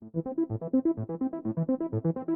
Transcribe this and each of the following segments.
Thank you.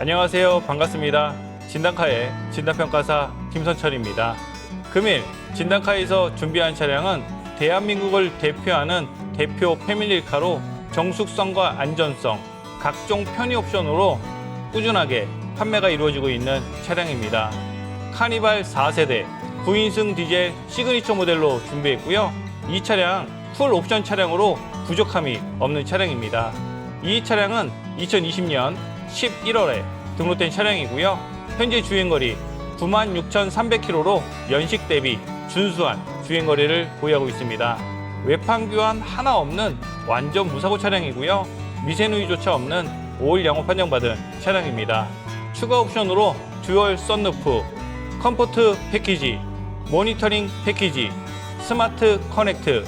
안녕하세요. 반갑습니다. 진단카의 진단평가사 김선철입니다. 금일 진단카에서 준비한 차량은 대한민국을 대표하는 대표 패밀리카로 정숙성과 안전성, 각종 편의 옵션으로 꾸준하게 판매가 이루어지고 있는 차량입니다. 카니발 4세대 9인승 디젤 시그니처 모델로 준비했고요. 이 차량 풀 옵션 차량으로 부족함이 없는 차량입니다. 이 차량은 2020년 11월에 등록된 차량이고요. 현재 주행거리 96,300km로 연식 대비 준수한 주행거리를 보유하고 있습니다. 외판 교환 하나 없는 완전 무사고 차량이고요. 미세누이조차 없는 5일 양호 판정받은 차량입니다. 추가 옵션으로 듀얼 썬루프, 컴포트 패키지, 모니터링 패키지, 스마트 커넥트,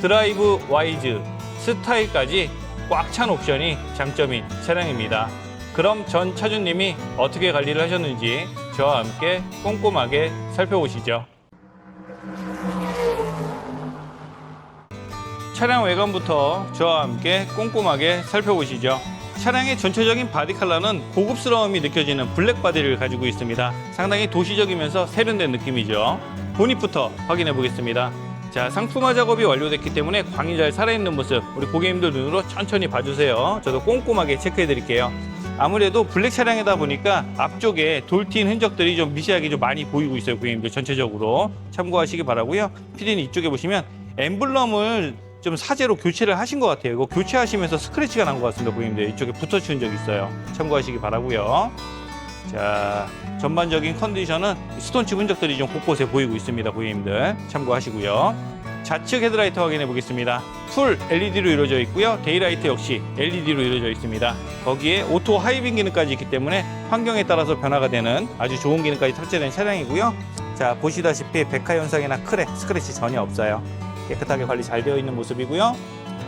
드라이브 와이즈, 스타일까지 꽉 찬 옵션이 장점인 차량입니다. 그럼 전 차주님이 어떻게 관리를 하셨는지 저와 함께 꼼꼼하게 살펴보시죠. 차량 외관부터 저와 함께 꼼꼼하게 살펴보시죠. 차량의 전체적인 바디 컬러는 고급스러움이 느껴지는 블랙 바디를 가지고 있습니다. 상당히 도시적이면서 세련된 느낌이죠. 보닛부터 확인해 보겠습니다. 자, 상품화 작업이 완료됐기 때문에 광이 잘 살아있는 모습 우리 고객님들 눈으로 천천히 봐주세요. 저도 꼼꼼하게 체크해 드릴게요. 아무래도 블랙 차량이다 보니까 앞쪽에 돌튄 흔적들이 좀 미세하게 좀 많이 보이고 있어요, 고객님들 전체적으로 참고하시기 바라고요. 피디는 이쪽에 보시면 엠블럼을 좀 사제로 교체를 하신 것 같아요. 이거 교체하시면서 스크래치가 난 것 같습니다, 고객님들. 이쪽에 붙어치운 적 있어요. 참고하시기 바라고요. 자, 전반적인 컨디션은 스톤칩 흔적들이 좀 곳곳에 보이고 있습니다, 고객님들. 참고하시고요. 좌측 헤드라이트 확인해 보겠습니다. 풀 LED로 이루어져 있고요. 데이라이트 역시 LED로 이루어져 있습니다. 거기에 오토 하이빙 기능까지 있기 때문에 환경에 따라서 변화가 되는 아주 좋은 기능까지 탑재된 차량이고요. 자, 보시다시피 백화 현상이나 크랙, 스크래치 전혀 없어요. 깨끗하게 관리 잘 되어 있는 모습이고요.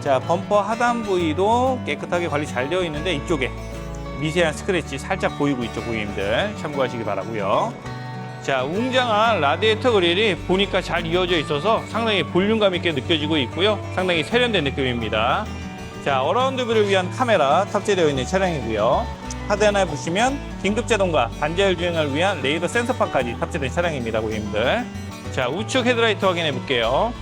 자, 범퍼 하단 부위도 깨끗하게 관리 잘 되어 있는데 이쪽에 미세한 스크래치 살짝 보이고 있죠, 고객님들. 참고하시기 바라고요. 자, 웅장한 라디에이터 그릴이 보니까 잘 이어져 있어서 상당히 볼륨감 있게 느껴지고 있고요. 상당히 세련된 느낌입니다. 자, 어라운드 뷰를 위한 카메라 탑재되어 있는 차량이고요. 하단에 보시면 긴급 제동과 반자율 주행을 위한 레이더 센서판까지 탑재된 차량입니다, 고객님들. 자, 우측 헤드라이트 확인해 볼게요.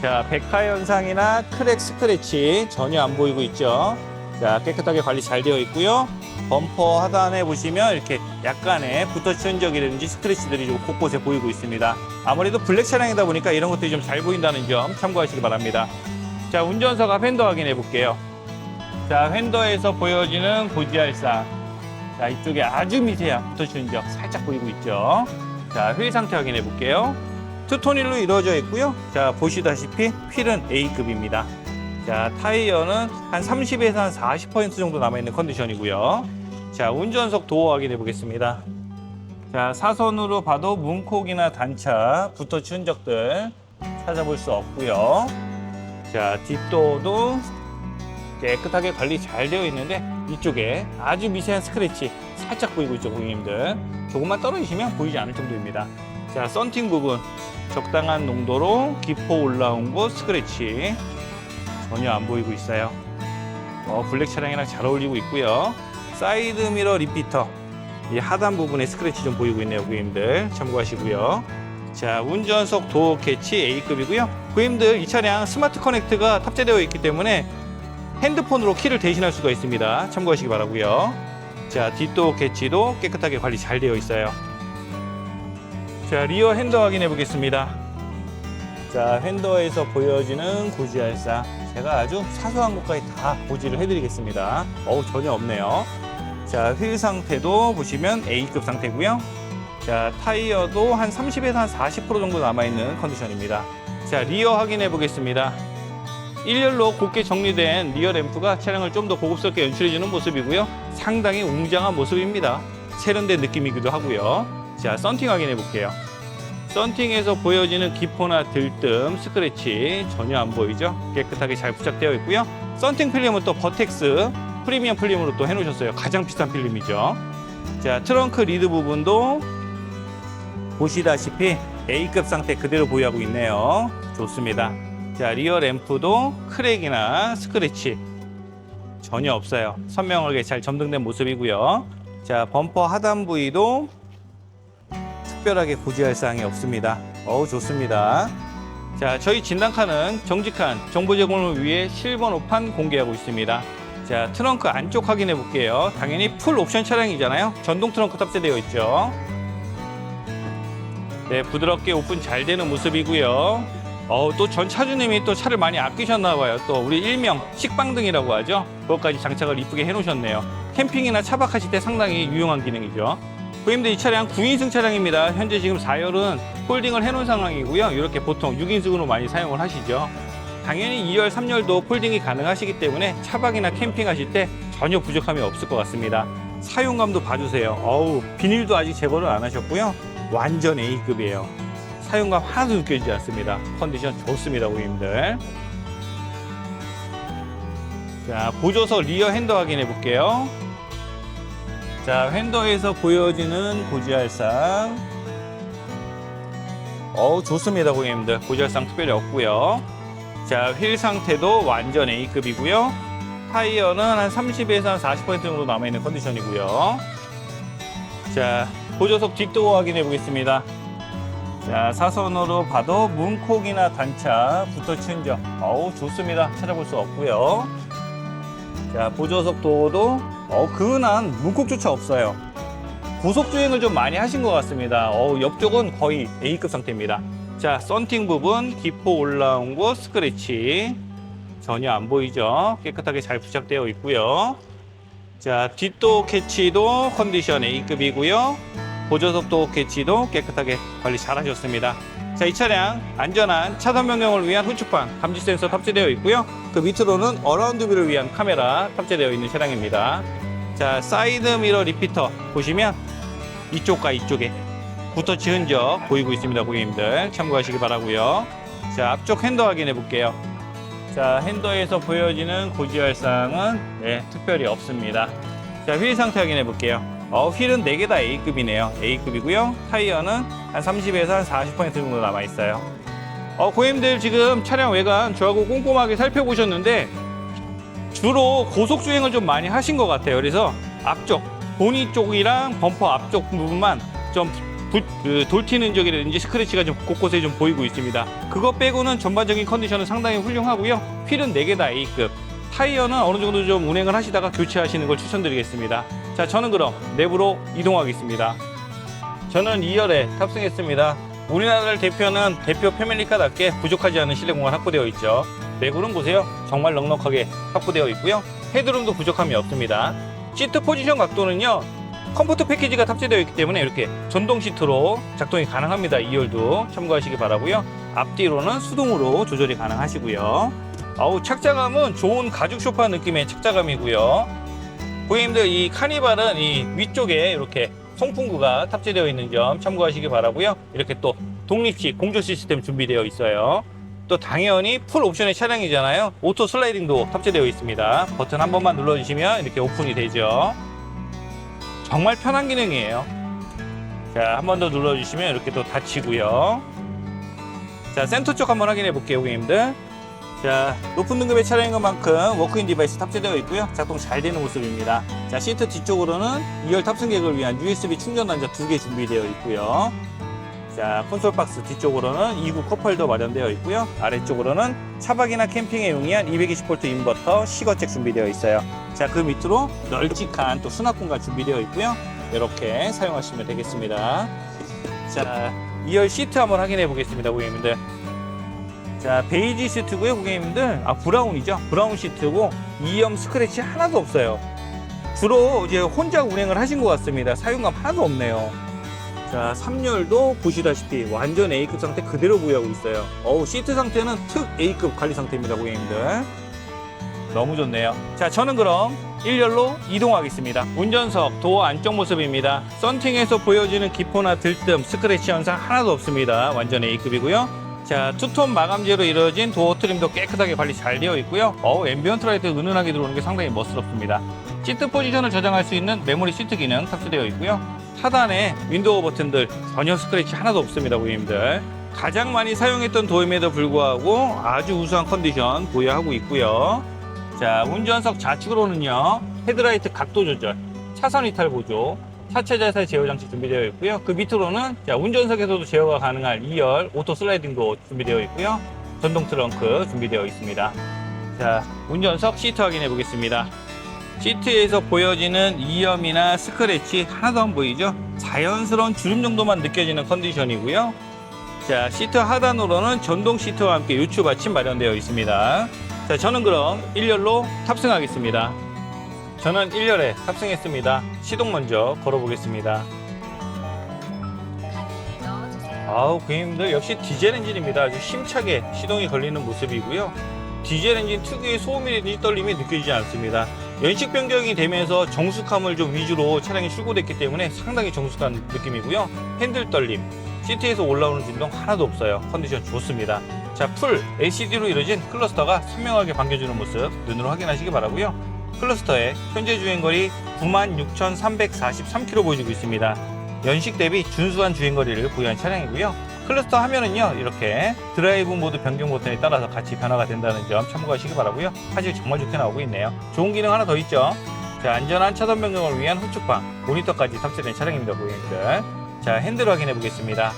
자, 백화 현상이나 크랙 스크래치 전혀 안 보이고 있죠. 자, 깨끗하게 관리 잘 되어 있고요. 범퍼 하단에 보시면 이렇게 약간의 붙어치운 적이라든지 스크래치들이 좀 곳곳에 보이고 있습니다. 아무래도 블랙 차량이다 보니까 이런 것들이 좀 잘 보인다는 점 참고하시기 바랍니다. 자, 운전석 앞 핸더 확인해 볼게요. 자, 핸더에서 보여지는 고지알상. 자, 이쪽에 아주 미세한 붙어치운 적 살짝 보이고 있죠. 자, 휠 상태 확인해 볼게요. 투톤일로 이루어져 있고요. 자, 보시다시피 휠은 A급입니다. 자, 타이어는 한 30에서 한 40% 정도 남아있는 컨디션이고요. 자, 운전석 도어 확인해 보겠습니다. 자, 사선으로 봐도 문콕이나 단차, 붙어치 흔적들 찾아볼 수 없고요. 자, 뒷도어도 깨끗하게 관리 잘 되어 있는데 이쪽에 아주 미세한 스크래치 살짝 보이고 있죠, 고객님들. 조금만 떨어지시면 보이지 않을 정도입니다. 자, 썬팅 부분 적당한 농도로 기포 올라온 곳 스크래치 전혀 안 보이고 있어요. 어, 블랙 차량이랑 잘 어울리고 있고요. 사이드 미러 리피터 이 하단 부분에 스크래치 좀 보이고 있네요, 고객님들 참고하시고요. 자, 운전석 도어 캐치 A급이고요. 고객님들 이 차량 스마트 커넥트가 탑재되어 있기 때문에 핸드폰으로 키를 대신할 수가 있습니다. 참고하시기 바라고요. 자, 뒷도어 캐치도 깨끗하게 관리 잘 되어 있어요. 자, 리어 핸더 확인해 보겠습니다. 자, 핸더에서 보여지는 고지알상. 제가 아주 사소한 것까지 다 고지를 해드리겠습니다. 어우, 전혀 없네요. 자, 휠 상태도 보시면 A급 상태고요. 자, 타이어도 한 30에서 한 40% 정도 남아있는 컨디션입니다. 자, 리어 확인해 보겠습니다. 1열로 곱게 정리된 리어 램프가 차량을 좀 더 고급스럽게 연출해주는 모습이고요. 상당히 웅장한 모습입니다. 세련된 느낌이기도 하고요. 자, 썬팅 확인해 볼게요. 썬팅에서 보여지는 기포나 들뜸, 스크래치 전혀 안 보이죠? 깨끗하게 잘 부착되어 있고요. 썬팅 필름은 또 버텍스 프리미엄 필름으로 또 해놓으셨어요. 가장 비싼 필름이죠. 자, 트렁크 리드 부분도 보시다시피 A급 상태 그대로 보유하고 있네요. 좋습니다. 자, 리어 램프도 크랙이나 스크래치 전혀 없어요. 선명하게 잘 점등된 모습이고요. 자, 범퍼 하단 부위도 특별하게 고지할 사항이 없습니다. 어우, 좋습니다. 자, 저희 진단카는 정직한 정보 제공을 위해 실번호판 공개하고 있습니다. 자, 트렁크 안쪽 확인해 볼게요. 당연히 풀 옵션 차량이잖아요. 전동 트렁크 탑재되어 있죠. 네, 부드럽게 오픈 잘 되는 모습이고요. 어, 또 전 차주님이 또 차를 많이 아끼셨나 봐요. 또 우리 일명 식빵등이라고 하죠. 그것까지 장착을 이쁘게 해 놓으셨네요. 캠핑이나 차박하실 때 상당히 유용한 기능이죠. 고객님들 이 차량 9인승 차량입니다. 현재 지금 4열은 폴딩을 해놓은 상황이고요. 이렇게 보통 6인승으로 많이 사용을 하시죠. 당연히 2열, 3열도 폴딩이 가능하시기 때문에 차박이나 캠핑하실 때 전혀 부족함이 없을 것 같습니다. 사용감도 봐주세요. 어우, 비닐도 아직 제거를 안 하셨고요. 완전 A급이에요. 사용감 하나도 느껴지지 않습니다. 컨디션 좋습니다, 고객님들. 자, 보조석 리어 핸더 확인해 볼게요. 자, 핸더에서 보여지는 고지할상. 어우, 좋습니다, 고객님들. 고지할상 특별히 없고요. 자, 휠 상태도 완전 A급이고요. 타이어는 한 30에서 한 40% 정도 남아있는 컨디션이고요. 자, 보조석 뒷도어 확인해 보겠습니다. 자, 사선으로 봐도 문콕이나 단차 붙어 치은 점. 어우, 좋습니다. 찾아볼 수 없고요. 자, 보조석 도어도 어, 근한 문콕조차 없어요. 고속 주행을 좀 많이 하신 것 같습니다. 어우, 옆쪽은 거의 A급 상태입니다. 자, 썬팅 부분, 기포 올라온 곳, 스크래치. 전혀 안 보이죠? 깨끗하게 잘 부착되어 있고요. 자, 뒷도 캐치도 컨디션 A급이고요. 보조석 도 캐치도 깨끗하게 관리 잘 하셨습니다. 자, 이 차량 안전한 차선 변경을 위한 후측방 감지 센서 탑재되어 있고요. 그 밑으로는 어라운드 뷰를 위한 카메라 탑재되어 있는 차량입니다. 자, 사이드 미러 리피터 보시면 이쪽과 이쪽에 붓터치 흔적 보이고 있습니다, 고객님들. 참고하시기 바라고요. 자, 앞쪽 핸더 확인해 볼게요. 자, 핸더에서 보여지는 고지혈상은 네, 특별히 없습니다. 자, 휠 상태 확인해 볼게요. 어, 휠은 4개 다 A급이네요. A급이고요. 타이어는 한 30에서 한 40% 정도 남아 있어요. 어, 고객님들 지금 차량 외관 저하고 꼼꼼하게 살펴보셨는데 주로 고속 주행을 좀 많이 하신 것 같아요. 그래서 앞쪽 보니 쪽이랑 범퍼 앞쪽 부분만 좀 부- 그 돌튀는 흔적이라든지 스크래치가 좀 곳곳에 좀 보이고 있습니다. 그거 빼고는 전반적인 컨디션은 상당히 훌륭하고요. 휠은 4개 다 A급. 타이어는 어느 정도 좀 운행을 하시다가 교체하시는 걸 추천드리겠습니다. 자, 저는 그럼 내부로 이동하겠습니다. 저는 2열에 탑승했습니다. 우리나라를 대표하는 대표 패밀리카답게 부족하지 않은 실내 공간 확보되어 있죠. 내부는 보세요. 정말 넉넉하게 확보되어 있고요. 헤드룸도 부족함이 없습니다. 시트 포지션 각도는요. 컴포트 패키지가 탑재되어 있기 때문에 이렇게 전동 시트로 작동이 가능합니다. 2열도 참고하시기 바라고요. 앞뒤로는 수동으로 조절이 가능하시고요. 아우 착자감은 좋은 가죽 소파 느낌의 착자감이고요. 고객님들 이 카니발은 이 위쪽에 이렇게 송풍구가 탑재되어 있는 점 참고하시기 바라고요. 이렇게 또 독립식 공조 시스템 준비되어 있어요. 또 당연히 풀 옵션의 차량이잖아요. 오토 슬라이딩도 탑재되어 있습니다. 버튼 한 번만 눌러주시면 이렇게 오픈이 되죠. 정말 편한 기능이에요. 자, 한 번 더 눌러주시면 이렇게 또 닫히고요. 자, 센터 쪽 한번 확인해 볼게요, 고객님들. 자, 높은 등급의 차량인 것만큼 워크인 디바이스 탑재되어 있고요. 작동 잘 되는 모습입니다. 자, 시트 뒤쪽으로는 2열 탑승객을 위한 USB 충전 단자 두 개 준비되어 있고요. 자, 콘솔 박스 뒤쪽으로는 2구 컵홀더 마련되어 있고요. 아래쪽으로는 차박이나 캠핑에 용이한 220V 인버터 시거잭 준비되어 있어요. 자, 그 밑으로 널찍한 또 수납 공간 준비되어 있고요. 이렇게 사용하시면 되겠습니다. 자, 2열 시트 한번 확인해 보겠습니다, 고객님들. 자, 베이지 시트고요, 고객님들. 아, 브라운이죠. 브라운 시트고 2염 스크래치 하나도 없어요. 주로 이제 혼자 운행을 하신 것 같습니다. 사용감 하나도 없네요. 자, 3열도 보시다시피 완전 A급 상태 그대로 보유하고 있어요. 어우, 시트 상태는 특 A급 관리 상태입니다, 고객님들. 너무 좋네요. 자, 저는 그럼 1열로 이동하겠습니다. 운전석 도어 안쪽 모습입니다. 썬팅에서 보여지는 기포나 들뜸, 스크래치 현상 하나도 없습니다. 완전 A급이고요. 자, 투톤 마감재로 이루어진 도어 트림도 깨끗하게 관리 잘 되어 있고요. 어우, 앰비언트 라이트 은은하게 들어오는 게 상당히 멋스럽습니다. 시트 포지션을 저장할 수 있는 메모리 시트 기능 탑재되어 있고요. 하단에 윈도우 버튼들 전혀 스크래치 하나도 없습니다, 고객님들. 가장 많이 사용했던 도어임에도 불구하고 아주 우수한 컨디션 보유하고 있고요. 자, 운전석 좌측으로는요, 헤드라이트 각도 조절, 차선 이탈 보조, 차체 자세 제어 장치 준비되어 있고요. 그 밑으로는 자, 운전석에서도 제어가 가능한 2열 오토 슬라이딩 도어 준비되어 있고요. 전동 트렁크 준비되어 있습니다. 자, 운전석 시트 확인해 보겠습니다. 시트에서 보여지는 이염이나 스크래치 하나도 안 보이죠? 자연스러운 주름 정도만 느껴지는 컨디션이고요. 자, 시트 하단으로는 전동 시트와 함께 요추 받침 마련되어 있습니다. 자, 저는 그럼 1열로 탑승하겠습니다. 저는 1열에 탑승했습니다. 시동 먼저 걸어보겠습니다. 아우, 고객님들 역시 디젤 엔진입니다. 아주 힘차게 시동이 걸리는 모습이고요. 디젤 엔진 특유의 소음이라든지 떨림이 느껴지지 않습니다. 연식 변경이 되면서 정숙함을 좀 위주로 차량이 출고됐기 때문에 상당히 정숙한 느낌이고요. 핸들 떨림, 시트에서 올라오는 진동 하나도 없어요. 컨디션 좋습니다. 자, 풀 LCD로 이루어진 클러스터가 선명하게 반겨주는 모습 눈으로 확인하시기 바라고요. 클러스터의 현재 주행거리 96,343km 보여주고 있습니다. 연식 대비 준수한 주행거리를 보유한 차량이고요. 클러스터 하면은요 이렇게 드라이브 모드 변경 버튼에 따라서 같이 변화가 된다는 점 참고하시기 바라고요. 화질 정말 좋게 나오고 있네요. 좋은 기능 하나 더 있죠. 자, 안전한 차선 변경을 위한 후측방 모니터까지 탑재된 차량입니다, 고객님들. 자, 핸들 확인해 보겠습니다.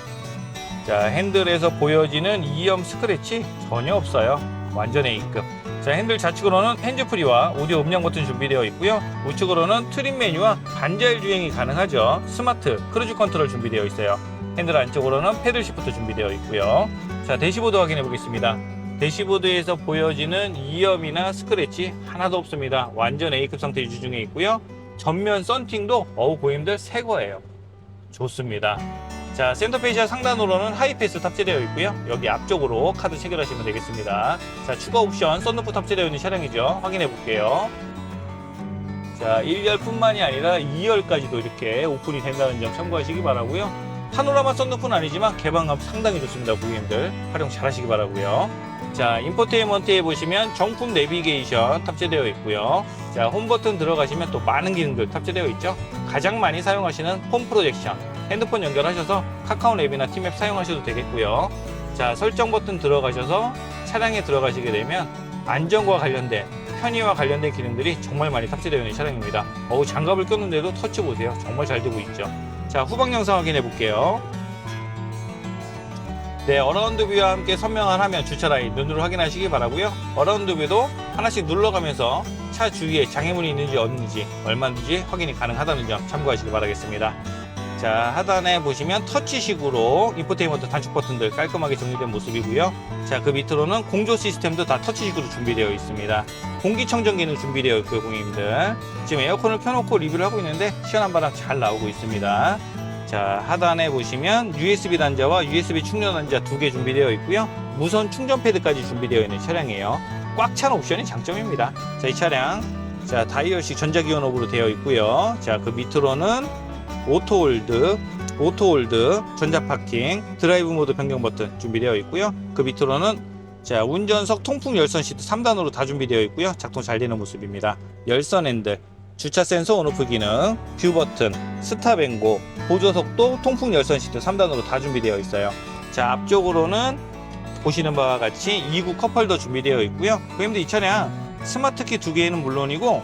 자, 핸들에서 보여지는 2염 스크래치 전혀 없어요. 완전 A급. 자, 핸들 좌측으로는 핸즈프리와 오디오 음량 버튼 준비되어 있고요. 우측으로는 트림 메뉴와 반자율 주행이 가능하죠. 스마트 크루즈 컨트롤 준비되어 있어요. 핸들 안쪽으로는 패들 시프트 준비되어 있고요. 자, 대시보드 확인해 보겠습니다. 대시보드에서 보여지는 2염이나 스크래치 하나도 없습니다. 완전 A급 상태 유지 중에 있고요. 전면 썬팅도 어우 고객님들 새 거예요. 좋습니다. 자, 센터페이지아 상단으로는 하이패스 탑재되어 있고요. 여기 앞쪽으로 카드 체결하시면 되겠습니다. 자, 추가 옵션 썬루프 탑재되어 있는 차량이죠. 확인해 볼게요. 자, 1열 뿐만이 아니라 2열까지도 이렇게 오픈이 된다는 점 참고하시기 바라고요. 파노라마 썬루프는 아니지만 개방감 상당히 좋습니다. 고객님들 활용 잘 하시기 바라고요. 자, 인포테인먼트에 보시면 정품 내비게이션 탑재되어 있고요. 자, 홈 버튼 들어가시면 또 많은 기능들 탑재되어 있죠. 가장 많이 사용하시는 홈 프로젝션, 핸드폰 연결하셔서 카카오 앱이나 티맵 사용하셔도 되겠고요. 자, 설정 버튼 들어가셔서 차량에 들어가시게 되면 안전과 관련된 편의와 관련된 기능들이 정말 많이 탑재되어 있는 차량입니다. 어우, 장갑을 꼈는데도 터치 보세요. 정말 잘 되고 있죠. 자, 후방 영상 확인해 볼게요. 네, 어라운드 뷰와 함께 선명한 화면 주차 라인 눈으로 확인하시기 바라고요. 어라운드 뷰도 하나씩 눌러가면서 차 주위에 장애물이 있는지 없는지 얼마인지 확인이 가능하다는 점 참고하시기 바라겠습니다. 자, 하단에 보시면 터치식으로 인포테인먼트 단축 버튼들 깔끔하게 정리된 모습이고요. 자, 그 밑으로는 공조 시스템도 다 터치식으로 준비되어 있습니다. 공기청정 기능 준비되어 있고요, 고객님들. 지금 에어컨을 켜놓고 리뷰를 하고 있는데 시원한 바람 잘 나오고 있습니다. 자, 하단에 보시면 USB 단자와 USB 충전 단자 두 개 준비되어 있고요. 무선 충전 패드까지 준비되어 있는 차량이에요. 꽉 찬 옵션이 장점입니다. 자, 이 차량. 자, 다이얼식 전자기어업으로 되어 있고요. 자, 그 밑으로는 오토홀드, 오토홀드, 전자파킹, 드라이브 모드 변경 버튼 준비되어 있고요. 그 밑으로는 자, 운전석 통풍 열선 시트 3단으로 다 준비되어 있고요. 작동 잘 되는 모습입니다. 열선 핸들, 주차 센서 온오프 기능, 뷰 버튼, 스탑 앵고, 보조석도 통풍 열선 시트 3단으로 다 준비되어 있어요. 자, 앞쪽으로는 보시는 바와 같이 2구 컵홀더 준비되어 있고요. 고객님들 이 차량 스마트키 두 개는 물론이고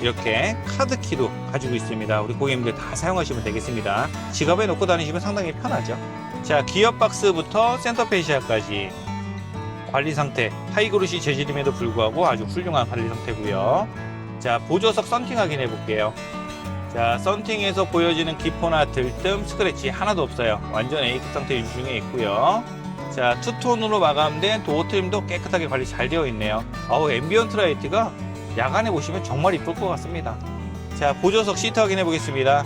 이렇게 카드키도 가지고 있습니다. 우리 고객님들 다 사용하시면 되겠습니다. 지갑에 넣고 다니시면 상당히 편하죠. 자, 기어 박스부터 센터 페시아까지 관리 상태 하이그로시 재질임에도 불구하고 아주 훌륭한 관리 상태고요. 자, 보조석 썬팅 확인해 볼게요. 자, 썬팅에서 보여지는 기포나 들뜸, 스크래치 하나도 없어요. 완전 A급 상태 유지 중에 있고요. 자, 투톤으로 마감된 도어 트림도 깨끗하게 관리 잘 되어 있네요. 아우, 앰비언트 라이트가 야간에 보시면 정말 이쁠 것 같습니다. 자, 보조석 시트 확인해 보겠습니다.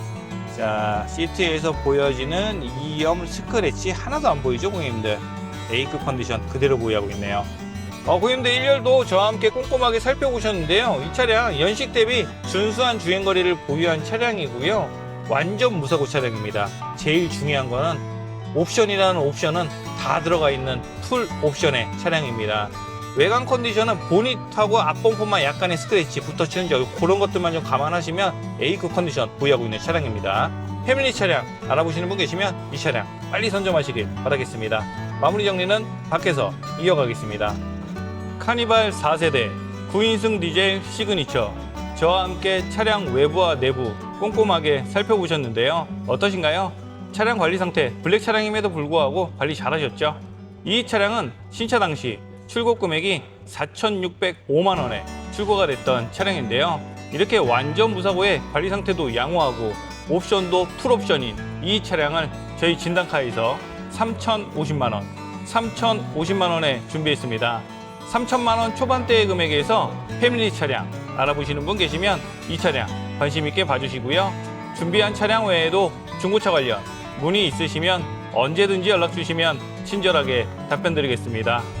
자, 시트에서 보여지는 이염 스크래치 하나도 안 보이죠, 고객님들? A급 컨디션 그대로 보유하고 있네요. 어, 고객님들 1열도 저와 함께 꼼꼼하게 살펴보셨는데요. 이 차량 연식 대비 준수한 주행거리를 보유한 차량이고요. 완전 무사고 차량입니다. 제일 중요한 거는 옵션이라는 옵션은 다 들어가 있는 풀 옵션의 차량입니다. 외관 컨디션은 보닛하고 앞범퍼만 약간의 스크래치 붙어치는 점 그런 것들만 좀 감안하시면 A급 컨디션 보유하고 있는 차량입니다. 패밀리 차량 알아보시는 분 계시면 이 차량 빨리 선점하시길 바라겠습니다. 마무리 정리는 밖에서 이어가겠습니다. 카니발 4세대 9인승 디젤 시그니처 저와 함께 차량 외부와 내부 꼼꼼하게 살펴보셨는데요. 어떠신가요? 차량 관리 상태 블랙 차량임에도 불구하고 관리 잘하셨죠? 이 차량은 신차 당시 출고 금액이 4,605만 원에 출고가 됐던 차량인데요. 이렇게 완전 무사고에 관리 상태도 양호하고 옵션도 풀 옵션인 이 차량을 저희 진단카에서 3,050만 원, 3,050만 원에 준비했습니다. 3천만 원 초반대의 금액에서 패밀리 차량 알아보시는 분 계시면 이 차량 관심 있게 봐주시고요. 준비한 차량 외에도 중고차 관련 문의 있으시면 언제든지 연락 주시면 친절하게 답변 드리겠습니다.